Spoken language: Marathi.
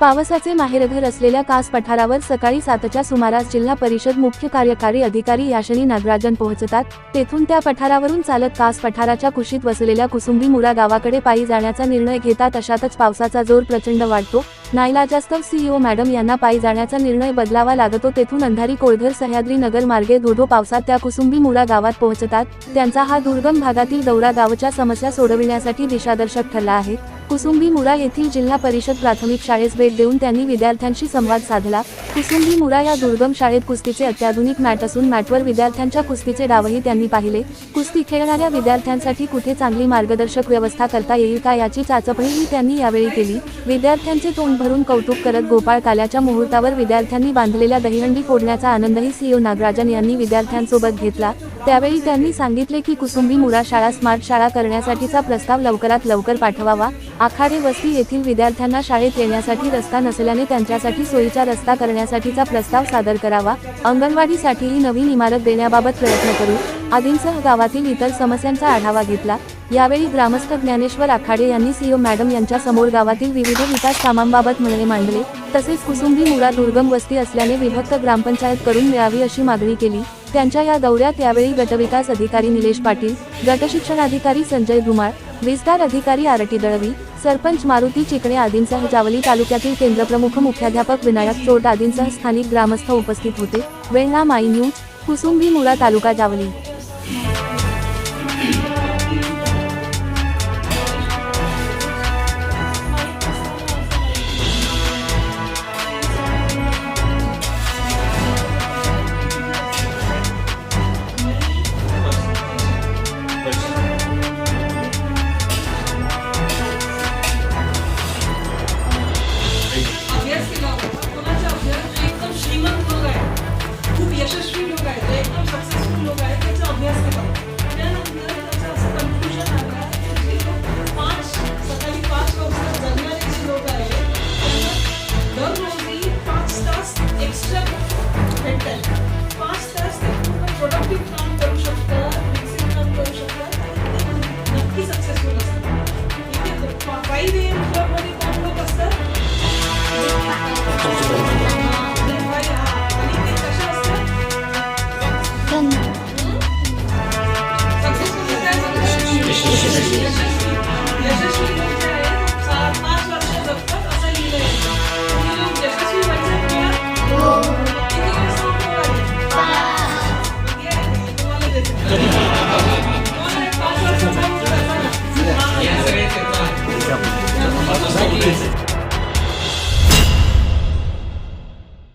पावसाचे माहेरघर असलेल्या कास पठारावर सकाळी सातच्या सुमारास जिल्हा परिषद मुख्य कार्यकारी अधिकारी याशनी नागराजन पोहोचतात. तेथून त्या पठारावरून चालत कास पठाराच्या कुशीत वसलेल्या कुसुंबी मुरा गावाकडे पायी जाण्याचा निर्णय घेतात. अशातच पावसाचा जोर प्रचंड वाढतो. नाईलाजास्तव सीईओ मॅडम यांना पायी जाण्याचा निर्णय बदलावा लागतो. तेथून अंधारी कोळघर सह्याद्री नगर मार्गे धोधो पावसात त्या कुसुंबी मुळा गावात पोहोचतात. त्यांचा हा दुर्गम भागातील दौरा गावच्या समस्या सोडविण्यासाठी दिशादर्शक ठरला आहे. कुसुंबी मुरा येथील जिल्हा परिषद प्राथमिक शाळेस भेट देऊन त्यांनी विद्यार्थ्यांशी संवाद साधला. कुसुंबी मुरा या दुर्गम शाळेत कुस्तीचे अत्याधुनिक मॅट असून मॅटवर विद्यार्थ्यांच्या कुस्तीचे डावही त्यांनी पाहिले. कुस्ती खेळणाऱ्या विद्यार्थ्यांसाठी कुठे चांगली मार्गदर्शक व्यवस्था करता येईल का याची चाचपणीही त्यांनी यावेळी केली. विद्यार्थ्यांचे तोंड भरून कौतुक करत गोपाळ काल्याच्या मुहूर्तावर विद्यार्थ्यांनी बांधलेल्या दहीहंडी फोडण्याचा आनंदही सीओ नागराजन यांनी विद्यार्थ्यांसोबत घेतला. त्यावेळी त्यांनी सांगितले की कुसुंबी मुरा शाळा स्मार्ट शाळा करण्यासाठीचा प्रस्ताव लवकरात लवकर पाठवावा. आखाडे वस्ती येथील विद्यार्थ्यांना शाळेत येण्यासाठी रस्ता नसल्याने त्यांच्यासाठी सोयीचा रस्ता करण्यासाठीचा प्रस्ताव सादर करावा. अंगणवाडीसाठीही नवीन इमारत देण्याबाबत प्रयत्न करू. आदींसह गावातील इतर समस्यांचा आढावा घेतला. यावेळी ग्रामस्थ ज्ञानेश्वर आखाडे यांनी सीओ मॅडम यांच्या समोर गावातील विविध विकास कामांबाबत म्हणणे मांडले. तसेच कुसुंबी मुळा दुर्गम वस्ती असल्याने विभक्त ग्रामपंचायत करून मिळावी अशी मागणी केली. त्यांच्या या दौऱ्यात यावेळी गटविकास अधिकारी निलेश पाटील गटशिक्षण अधिकारी संजय धुमाळ विस्तार अधिकारी आरटी दळवी सरपंच मारुती चिकणे आदींसह जावली तालुक्यातील केंद्रप्रमुख मुख्याध्यापक विनायक चोट आदींसह स्थानिक ग्रामस्थ उपस्थित होते. वेळना माई न्यूज कुसुंबी मुळा तालुका जावली. यशस्वी लोक आहेत